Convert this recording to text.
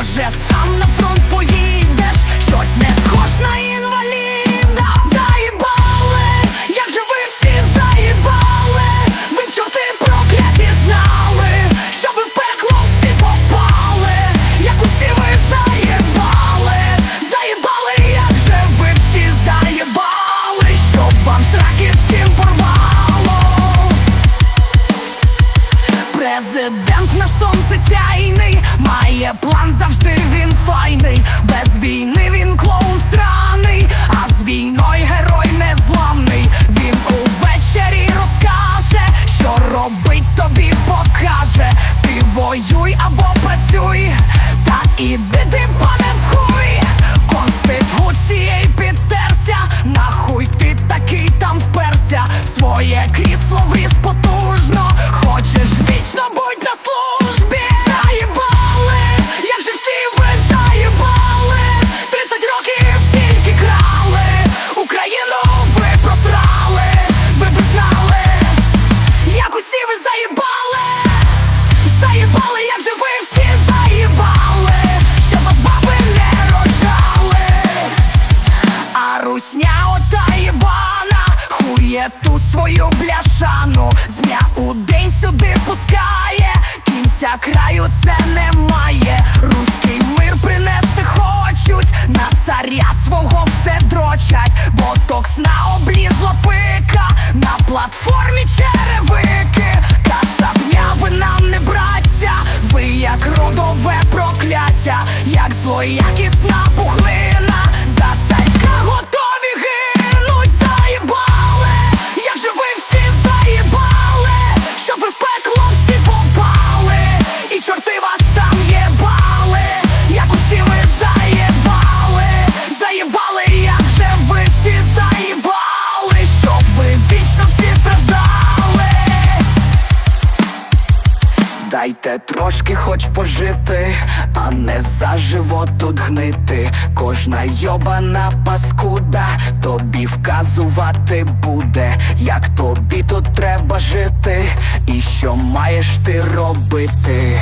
Може сам на На сонце сяйний, має план завжди він файний, без війни він клоун Русня ота хує ту свою бляшану З дня у день сюди пускає, кінця краю це немає. Руський мир принести хочуть, на царя свого все дрочать, Ботокс на облізло пика, на платформі черевики, та Кацапня ви нам не браття, ви як родове прокляття, як злоякісна пухлина. Дайте трошки хоч пожити, а не за живот тут гнити. Кожна йобана паскуда тобі вказувати буде, як тобі тут треба жити, і що маєш ти робити.